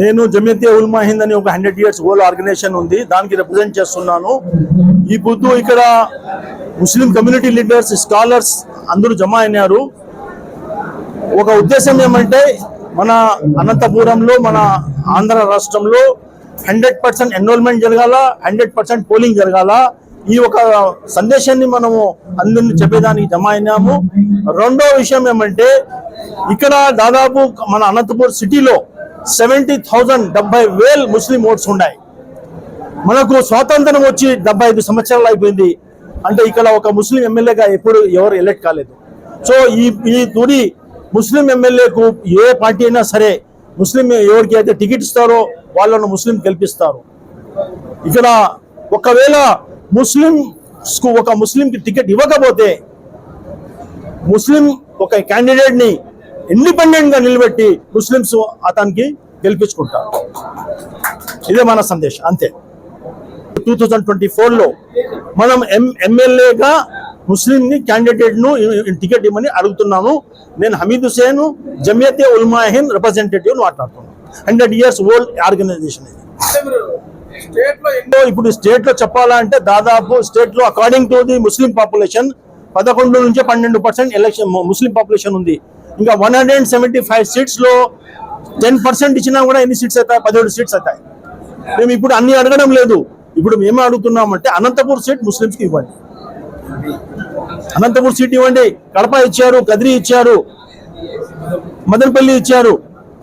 నేను జమియతే ఉల్మా హింద్ అని ఒక హండ్రెడ్ ఇయర్స్ ఓల్డ్ ఆర్గనైజేషన్ ఉంది. దానికి రిప్రజెంట్ చేస్తున్నాను. ఈ పొద్దు ఇక్కడ ముస్లిం కమ్యూనిటీ లీడర్స్ స్కాలర్స్ అందరూ జమ అయినారు. ఒక ఉద్దేశం ఏమంటే మన అనంతపురంలో మన ఆంధ్ర రాష్ట్రంలో హండ్రెడ్ పర్సెంట్ ఎన్రోల్మెంట్ జరగాల హండ్రెడ్ పర్సెంట్ పోలింగ్ జరగాల. ఈ ఒక సందేశాన్ని మనము అందరిని చెప్పేదానికి జమ అయినాము. రెండో విషయం ఏమంటే ఇక్కడ దాదాపు మన అనంతపూర్ సిటీలో సెవెంటీ థౌజండ్ డెబ్బై వేలు ముస్లిం ఓట్స్ ఉన్నాయి. మనకు స్వాతంత్రం వచ్చి డెబ్బై ఐదు సంవత్సరాలు అయిపోయింది. అంటే ఇక్కడ ఒక ముస్లిం ఎమ్మెల్యేగా ఎప్పుడు ఎవరు ఎలక్ట్ కాలేదు. సో ఈ ఈ తుడి ముస్లిం ఎమ్మెల్యేకు ఏ పార్టీ అయినా సరే ముస్లిం ఎవరికి అయితే టికెట్ ఇస్తారో వాళ్ళను ముస్లిం గెలిపిస్తారు. ఇక్కడ ఒకవేళ ముస్లిం ఒక ముస్లింకి టికెట్ ఇవ్వకపోతే ముస్లిం ఒక క్యాండిడేట్ని ఇండిపెండెంట్గా నిలబెట్టి ముస్లింస్ అతనికి గెలిపించుకుంటారు. ఇదే మన సందేశం అంతే. టూ థౌజండ్ ట్వంటీ ఫోర్లో మనం ఎం ఎమ్మెల్యేగా ముస్లింని క్యాండిడేట్ను టికెట్ ఇవ్వమని అడుగుతున్నాను నేను హమీద్ హుసేన్ జమియతే ఉల్మాహిన్ రిప్రజెంటేటివ్ మాట్లాడుతున్నాను. హండ్రెడ్ ఇయర్స్ ఓల్డ్ ఆర్గనైజేషన్ ఇది. ఇప్పుడు స్టేట్లో చెప్పాలంటే దాదాపు స్టేట్లో according to the Muslim population పదకొండు నుంచి పన్నెండు పర్సెంట్ ఎలక్షన్ ముస్లిం పాపులేషన్ ఉంది. ఇంకా వన్ హండ్రెడ్ సెవెంటీ ఫైవ్ సీట్స్లో టెన్ పర్సెంట్ ఇచ్చినా కూడా ఎన్ని సీట్స్ అవుతాయి? పదిహేడు సీట్స్ అవుతాయి. మేము ఇప్పుడు అన్ని అడగడం లేదు. ఇప్పుడు మేము అడుగుతున్నామంటే అనంతపూర్ సీట్ ముస్లింస్కి ఇవ్వండి. అనంతపూర్ సీట్ ఇవ్వండి. కడప ఇచ్చారు కదిరి ఇచ్చారు మదనపల్లి ఇచ్చారు.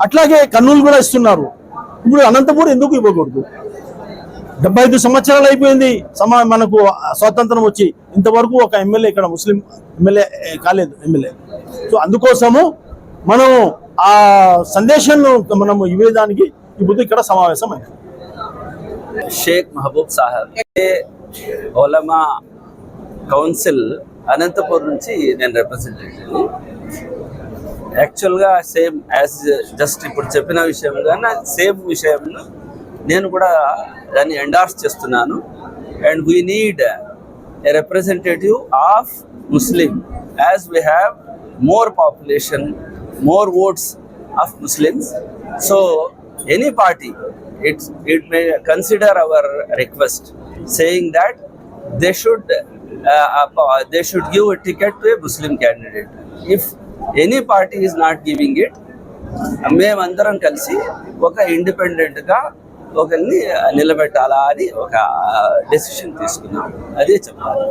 అట్లాగే కర్నూలు కూడా ఇస్తున్నారు. ఇప్పుడు అనంతపూర్ ఎందుకు ఇవ్వకూడదు? డెబ్బై ఐదు సంవత్సరాలు అయిపోయింది సమా మనకు స్వాతంత్రం వచ్చి. ఇంతవరకు ఒక ఎమ్మెల్యే ఇక్కడ ముస్లిం ఎమ్మెల్యే కాలేదు ఎమ్మెల్యే. సో అందుకోసము మనం ఆ సందేశాన్ని మనం ఇవ్వేదానికి ఇప్పుడు ఇక్కడ సమావేశం అయింది. షేక్ మహబూబ్ సాహెబ్ ఓలమా కౌన్సిల్ అనంతపూర్ నుంచి నేను రిప్రజెంటేటివ్ యాక్చువల్గా సేమ్ యాజ్ జస్ట్ ఇప్పుడు చెప్పిన విషయంగా సేమ్ విషయంలో నేను కూడా దాన్ని ఎండార్స్ చేస్తున్నాను. And we need a representative of Muslim as we have more population more votes of Muslims so any party it's it may consider our request saying that they should they should give ticket to a Muslim candidate if any party is not giving it మేమందరం కలిసి ఒక ఇండిపెండెంట్గా ఒకరిని నిలబెట్టాలా అని ఒక decision తీసుకున్నాం. అదే చెప్పాలి.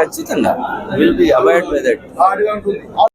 ఖచ్చితంగా will be avoid by that